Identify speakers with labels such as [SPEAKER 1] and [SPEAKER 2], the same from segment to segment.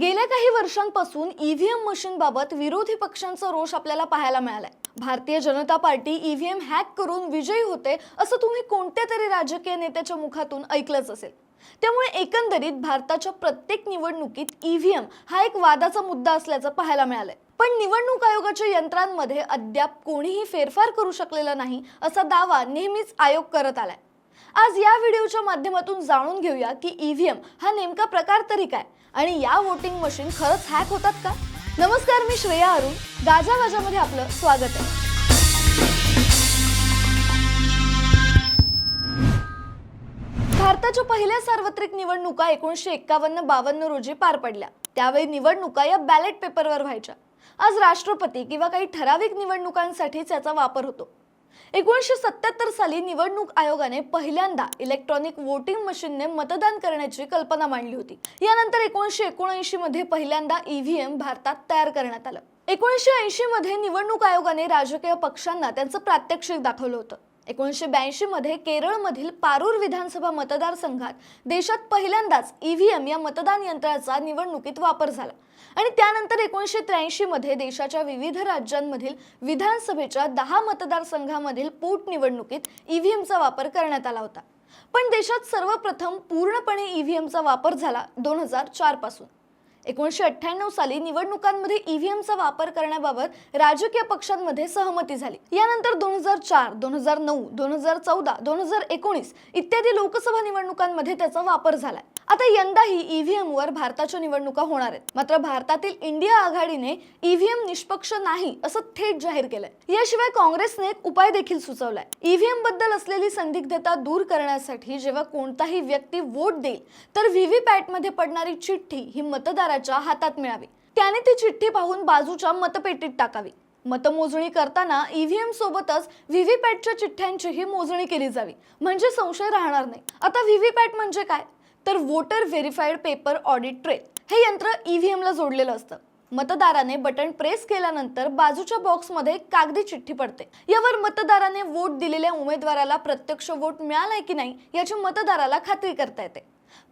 [SPEAKER 1] गेल्या काही वर्षांपासून ईव्हीएम मशीन बाबत विरोधी पक्षांचा रोष आपल्याला पाहायला मिळालाय. Bharatiya Janata Party EVM hack करून विजयी होते असं तुम्ही कोणत्या तरी राजकीय नेत्याच्या मुखातून ऐकलंच असेल. त्यामुळे एकंदरीत भारताच्या प्रत्येक निवडणुकीत ईव्हीएम हा एक वादाचा मुद्दा असल्याचं पाहायला मिळालंय. पण निवडणूक आयोगाच्या यंत्रांमध्ये अद्याप कोणीही फेरफार करू शकलेला नाही असा दावा नेहमीच आयोग करत आलाय. आज या व्हिडिओच्या माध्यमातून जाणून घेऊया की ईव्हीएम हा नेमका प्रकार तरी काय आणि या वोटिंग मशीन खरंच हॅक होतात का? नमस्कार मी श्रेया अरुण. गाजा गाजामध्ये आपलं स्वागत आहे. भारताच्या पहिल्या सार्वत्रिक निवडणुका एकोणीसशे एक्कावन्न बावन्न रोजी पार पडल्या. त्यावेळी निवडणुका या बॅलेट पेपरवर व्हायच्या. आज राष्ट्रपती किंवा काही ठराविक निवडणुकांसाठीच याचा वापर होतो. एकोणीसशे सत्याहत्तर साली निवडणूक आयोगाने पहिल्यांदा इलेक्ट्रॉनिक वोटिंग मशीनने मतदान करण्याची कल्पना मांडली होती. यानंतर एकोणीसशे एकोणऐंशी मध्ये पहिल्यांदा ईव्हीएम भारतात तयार करण्यात आलं. एकोणीसशे ऐंशी मध्ये निवडणूक आयोगाने राजकीय पक्षांना त्यांचं प्रात्यक्षिक दाखवलं होतं. एकोणीसशे ब्याऐंशी मध्ये केरळमधील पारूर विधानसभा मतदारसंघात देशात पहिल्यांदाच ईव्हीएम या मतदान यंत्राचा निवडणुकीत वापर झाला. आणि त्यानंतर एकोणीसशे त्र्याऐंशी मध्ये देशाच्या विविध राज्यांमधील विधानसभेच्या दहा मतदारसंघामधील पोटनिवडणुकीत ईव्हीएमचा वापर करण्यात आला होता. पण देशात सर्वप्रथम पूर्णपणे ईव्हीएमचा वापर झाला दोन हजार चारपासून. एकोणीसशे अठ्ठ्याण्णव साली निवडणुकांमध्ये ईव्हीएमचा वापर करण्याबाबत राजकीय पक्षांमध्ये सहमती झाली. यानंतर दोन हजार चार दोन हजार नऊ दोन हजार चौदा दोन हजार एकोणीस इत्यादी लोकसभा निवडणुकांमध्ये त्याचा वापर झालाय. आता यंदाही ईव्हीएम वर भारताच्या निवडणुका होणार आहेत. मात्र भारतातील इंडिया आघाडीने ईव्हीएम निष्पक्ष नाही असं थेट जाहीर केलंय. याशिवाय काँग्रेसने एक उपाय देखील सुचवलाय. ईव्हीएमबद्दल असलेली संदिग्धता दूर करण्यासाठी जेव्हा कोणताही व्यक्ती वोट देईल तर व्हीव्हीपॅटमध्ये पडणारी चिठ्ठी ही मतदाराच्या हातात मिळावी. त्याने ती चिठ्ठी पाहून बाजूच्या मतपेटीत टाकावी. मतमोजणी करताना ईव्हीएम सोबतच व्हीव्हीपॅटच्या चिठ्ठ्यांचीही मोजणी केली जावी. म्हणजे संशय राहणार नाही. आता व्हीव्हीपॅट म्हणजे काय? तर voter verified paper audit trail हे यंत्र ईव्हीएम ला जोडलेलं असतं. मतदाराने बटन प्रेस केल्यानंतर बाजूच्या बॉक्समध्ये कागदी चिठ्ठी पडते. यावर मतदाराने वोट दिलेल्या उमेदवाराला प्रत्यक्ष वोट मिळालाय की नाही याची मतदाराला खात्री करता येते.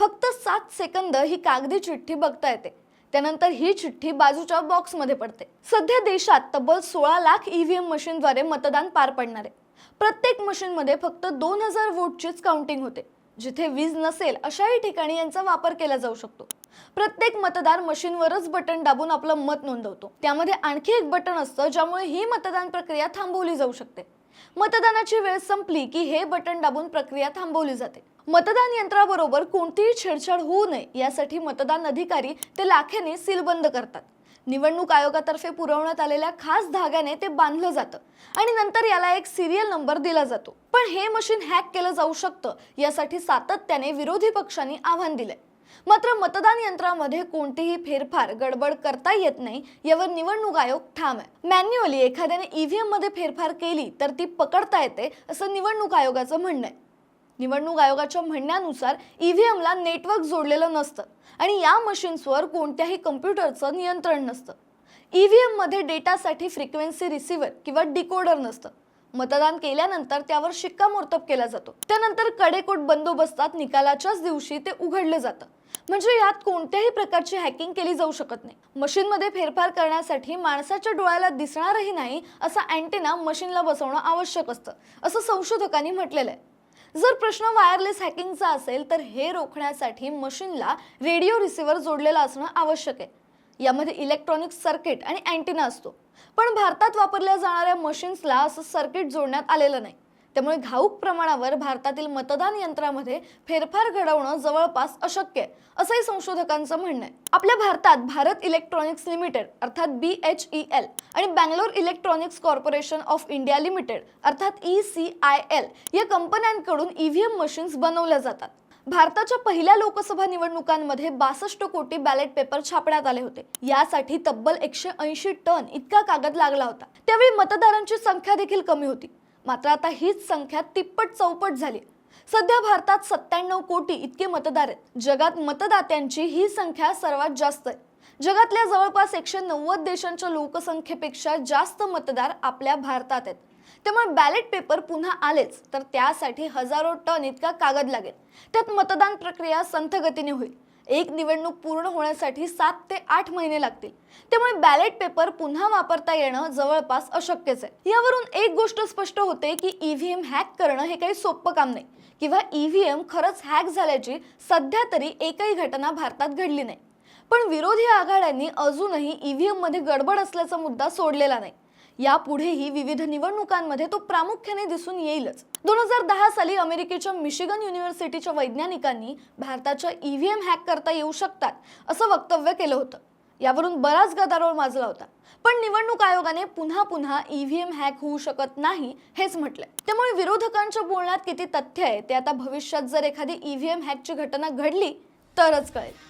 [SPEAKER 1] फक्त सात सेकंद ही कागदी चिठ्ठी बघता येते. त्यानंतर ही चिठ्ठी बाजूच्या बॉक्समध्ये पडते. सध्या देशात तब्बल सोळा लाख ईव्हीएम मशीनद्वारे मतदान पार पडणार. आहे प्रत्येक मशीनमध्ये फक्त दोन हजार वोटचीच काउंटिंग होते. जिथे वीज नसेल अशाही ठिकाणी यांचा वापर केला जाऊ शकतो. प्रत्येक मतदार मशीनवरच बटन दाबून आपलं मत नोंदवतो. त्यामध्ये आणखी एक बटन असतं ज्यामुळे ही मतदान प्रक्रिया थांबवली जाऊ शकते. मतदानाची वेळ संपली की हे बटन दाबून प्रक्रिया थांबवली जाते. मतदान यंत्राबरोबर कोणतीही छेडछाड होऊ नये यासाठी मतदान अधिकारी ते लाखेने सीलबंद करतात. निवडणूक आयोगातर्फे पुरवण्यात आलेल्या खास धाग्याने ते बांधलं जातं आणि नंतर याला एक सिरियल नंबर दिला जातो. पण हे मशीन हॅक केलं जाऊ शकतं यासाठी सातत्याने विरोधी पक्षांनी आव्हान दिले मात्र मतदान यंत्रामध्ये कोणतीही फेरफार गडबड करता येत नाही यावर निवडणूक आयोग ठाम आहे. मॅन्युअली एखाद्याने ईव्हीएममध्ये फेरफार केली तर ती पकडता येते असं निवडणूक आयोगाचं म्हणणं आहे. निवडणूक आयोगाच्या म्हणण्यानुसार ईव्हीएमला नेटवर्क जोडलेलं नसतं आणि या मशीन्सवर कोणत्याही कम्प्युटरचं नियंत्रण नसतं. ईव्हीएममध्ये डेटासाठी फ्रिक्वेन्सी रिसिव्हर किंवा डिकोडर नसतं. मतदान केल्यानंतर त्यावर शिक्कामोर्तब केला जातो. त्यानंतर कडेकोट बंदोबस्तात निकालाच्याच दिवशी ते उघडलं जातं. म्हणजे यात कोणत्याही प्रकारची हॅकिंग केली जाऊ शकत नाही. मशीनमध्ये फेरफार करण्यासाठी माणसाच्या डोळ्याला दिसणारही नाही असा अँटेना मशीनला बसवणं आवश्यक असतं असं संशोधकांनी म्हटलेलं आहे. जर प्रश्न वायरलेस हॅकिंगचा असेल तर हे रोखण्यासाठी मशीनला रेडिओ रिसिव्हर जोडलेला असणं आवश्यक आहे. यामध्ये इलेक्ट्रॉनिक सर्किट आणि अँटिना असतो. पण भारतात वापरल्या जाणाऱ्या मशीन्सला असं सर्किट जोडण्यात आलेलं नाही. त्यामुळे घाऊक प्रमाणावर भारतातील मतदान यंत्रामध्ये फेरफार घडवणं जवळपास अशक्य आहे असंही संशोधकांचं म्हणणं आहे. आपल्या भारतात भारत इलेक्ट्रॉनिक्स लिमिटेड अर्थात बी एच ई एल आणि Bangalore electronics corporation of India limited अर्थात ई सी आय एल या कंपन्यांकडून ईव्हीएम मशीन्स बनवल्या जातात. भारताच्या पहिल्या लोकसभा निवडणुकांमध्ये बासष्ट कोटी बॅलेट पेपर छापण्यात आले होते. यासाठी तब्बल एकशे ऐंशी टन इतका कागद लागला होता. त्यावेळी मतदारांची संख्या देखील कमी होती. मात्र आता हीच संख्या तिप्पट चौपट झाली. सध्या भारतात सत्त्याण्णव कोटी इतके मतदार आहेत. जगात मतदात्यांची ही संख्या सर्वात जास्त आहे. जगातल्या जवळपास एकशे नव्वद देशांच्या लोकसंख्येपेक्षा जास्त मतदार आपल्या भारतात आहेत. त्यामुळे बॅलेट पेपर पुन्हा आलेच तर त्यासाठी हजारो टन इतका कागद लागेल. त्यात मतदान प्रक्रिया संथगतीने होईल. एक निवडणूक पूर्ण होण्यासाठी सात ते आठ महिने लागतील. त्यामुळे बॅलेट पेपर पुन्हा वापरता येणं जवळपास अशक्यच आहे. यावरून एक गोष्ट स्पष्ट होते की ईव्हीएम हॅक करणं हे काही सोपं काम नाही. किंवा ईव्हीएम खरंच हॅक झाल्याची सध्या तरी एकही घटना भारतात घडली नाही. पण विरोधी आघाड्यांनी अजूनही ईव्हीएममध्ये गडबड असल्याचा मुद्दा सोडलेला नाही. यापुढेही विविध निवडणुकांमध्ये तो प्रामुख्याने दिसून येईलच. दोन हजार दहा साली अमेरिकेच्या मिशिगन युनिव्हर्सिटीच्या वैज्ञानिकांनी भारताच्या ईव्हीएम हॅक करता येऊ शकतात असं वक्तव्य केलं होतं. यावरून बराच गदारोळ माजला होता. पण निवडणूक आयोगाने पुन्हा पुन्हा ईव्हीएम हॅक होऊ शकत नाही हेच म्हटलंय. त्यामुळे विरोधकांच्या बोलण्यात किती तथ्य आहे ते आता भविष्यात जर एखादी ईव्हीएम हॅकची घटना घडली तरच कळेल.